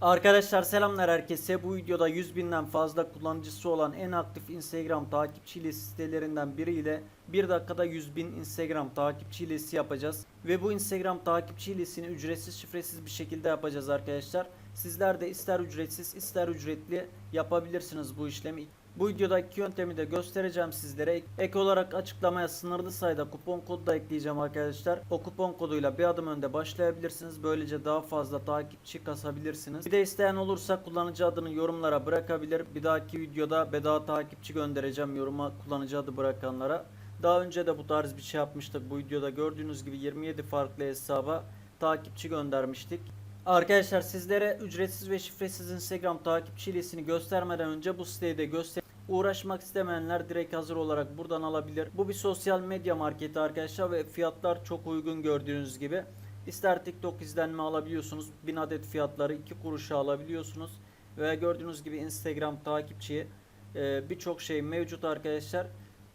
Arkadaşlar selamlar herkese. Bu videoda 100 binden fazla kullanıcısı olan en aktif Instagram takipçi sitelerinden biriyle 1 dakikada 100 bin Instagram takipçi hilesi yapacağız. Ve bu Instagram takipçi hilesini ücretsiz şifresiz bir şekilde yapacağız arkadaşlar. Sizler de ister ücretsiz ister ücretli yapabilirsiniz bu işlemi. Bu videoda iki yöntemi de göstereceğim sizlere. Ek olarak açıklamaya sınırlı sayıda kupon kodu da ekleyeceğim arkadaşlar. O kupon koduyla bir adım önde başlayabilirsiniz. Böylece daha fazla takipçi kasabilirsiniz. Bir de isteyen olursa kullanıcı adını yorumlara bırakabilir. Bir dahaki videoda bedava takipçi göndereceğim yoruma kullanıcı adı bırakanlara. Daha önce de bu tarz bir şey yapmıştık. Bu videoda gördüğünüz gibi 27 farklı hesaba takipçi göndermiştik. Arkadaşlar sizlere ücretsiz ve şifresiz Instagram takipçi hilesini göstermeden önce bu siteyi de göster Uğraşmak istemeyenler direkt hazır olarak buradan alabilir. Bu bir sosyal medya marketi arkadaşlar ve fiyatlar çok uygun gördüğünüz gibi. İster TikTok izlenme alabiliyorsunuz. 1000 adet fiyatları 2 kuruşa alabiliyorsunuz. Ve gördüğünüz gibi Instagram takipçi e, birçok şey mevcut arkadaşlar.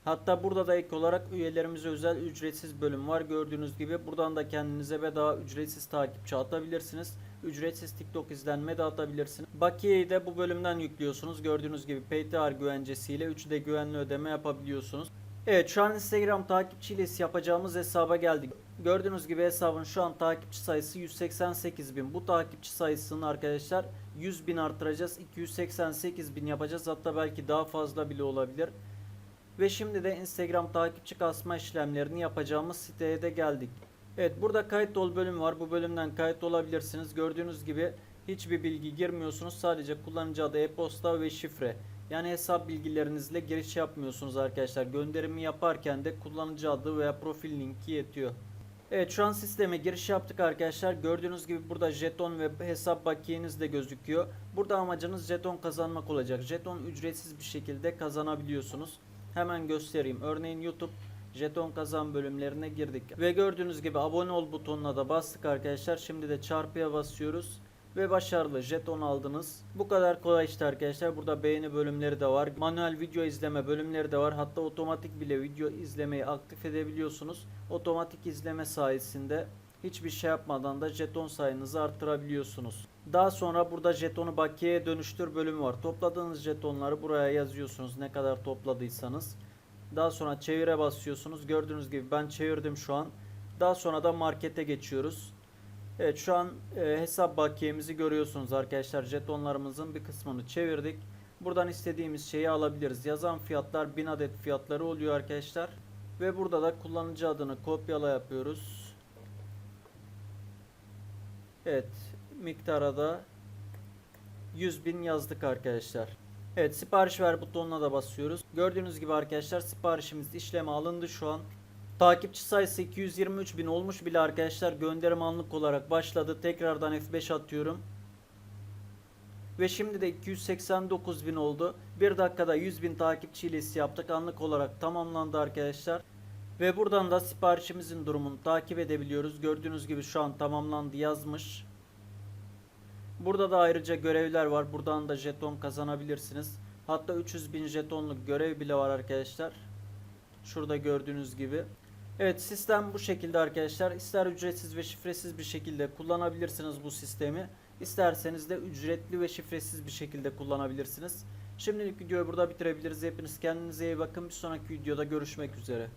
Hatta burada da ek olarak üyelerimize özel ücretsiz bölüm var. Gördüğünüz gibi buradan da kendinize bedava ücretsiz takipçi atabilirsiniz. Ücretsiz TikTok izlenme de atabilirsiniz. Bakiyeyi de bu bölümden yüklüyorsunuz. Gördüğünüz gibi PayTR güvencesiyle 3D güvenli ödeme yapabiliyorsunuz. Evet şu an Instagram takipçi yapacağımız hesaba geldik. Gördüğünüz gibi hesabın şu an takipçi sayısı 188 bin. Bu takipçi sayısını arkadaşlar 100 bin artıracağız. 288 bin yapacağız. Hatta belki daha fazla bile olabilir. Ve şimdi de Instagram takipçi kasma işlemlerini yapacağımız siteye de geldik. Evet burada kayıt ol bölümü var. Bu bölümden kayıt olabilirsiniz. Gördüğünüz gibi hiçbir bilgi girmiyorsunuz. Sadece kullanıcı adı, e-posta ve şifre. Yani hesap bilgilerinizle giriş yapmıyorsunuz arkadaşlar. Gönderimi yaparken de kullanıcı adı veya profil linki yetiyor. Evet şu an sisteme giriş yaptık arkadaşlar. Gördüğünüz gibi burada jeton ve hesap bakiyeniz de gözüküyor. Burada amacınız jeton kazanmak olacak. Jeton ücretsiz bir şekilde kazanabiliyorsunuz. Hemen göstereyim. Örneğin YouTube jeton kazan bölümlerine girdik. Ve gördüğünüz gibi abone ol butonuna da bastık arkadaşlar. Şimdi de çarpıya basıyoruz. Ve başarılı jeton aldınız. Bu kadar kolay işte arkadaşlar. Burada beğeni bölümleri de var. Manuel video izleme bölümleri de var. Hatta otomatik bile video izlemeyi aktif edebiliyorsunuz. Otomatik izleme sayesinde hiçbir şey yapmadan da jeton sayınızı arttırabiliyorsunuz. Daha sonra burada jetonu bakiyeye dönüştür bölümü var. Topladığınız jetonları buraya yazıyorsunuz ne kadar topladıysanız. Daha sonra çevire basıyorsunuz. Gördüğünüz gibi ben çevirdim şu an. Daha sonra da markete geçiyoruz. Evet şu an e, hesap bakiyemizi görüyorsunuz arkadaşlar. Jetonlarımızın bir kısmını çevirdik. Buradan istediğimiz şeyi alabiliriz. Yazan fiyatlar 1000 adet fiyatları oluyor arkadaşlar. Ve burada da kullanıcı adını kopyala yapıyoruz. Evet miktara da 100 bin yazdık arkadaşlar. Evet sipariş ver butonuna da basıyoruz. Gördüğünüz gibi arkadaşlar siparişimiz işleme alındı şu an. Takipçi sayısı 223 bin olmuş bile arkadaşlar gönderim anlık olarak başladı. Tekrardan F5 atıyorum. Ve şimdi de 289 bin oldu. 1 dakikada 100 bin takipçi hilesi yaptık. Anlık olarak tamamlandı arkadaşlar. Ve buradan da siparişimizin durumunu takip edebiliyoruz. Gördüğünüz gibi şu an tamamlandı yazmış. Burada da ayrıca görevler var. Buradan da jeton kazanabilirsiniz. Hatta 300 bin jetonluk görev bile var arkadaşlar. Şurada gördüğünüz gibi. Evet sistem bu şekilde arkadaşlar. İster ücretsiz ve şifresiz bir şekilde kullanabilirsiniz bu sistemi. İsterseniz de ücretli ve şifresiz bir şekilde kullanabilirsiniz. Şimdilik videoyu burada bitirebiliriz. Hepiniz kendinize iyi bakın. Bir sonraki videoda görüşmek üzere.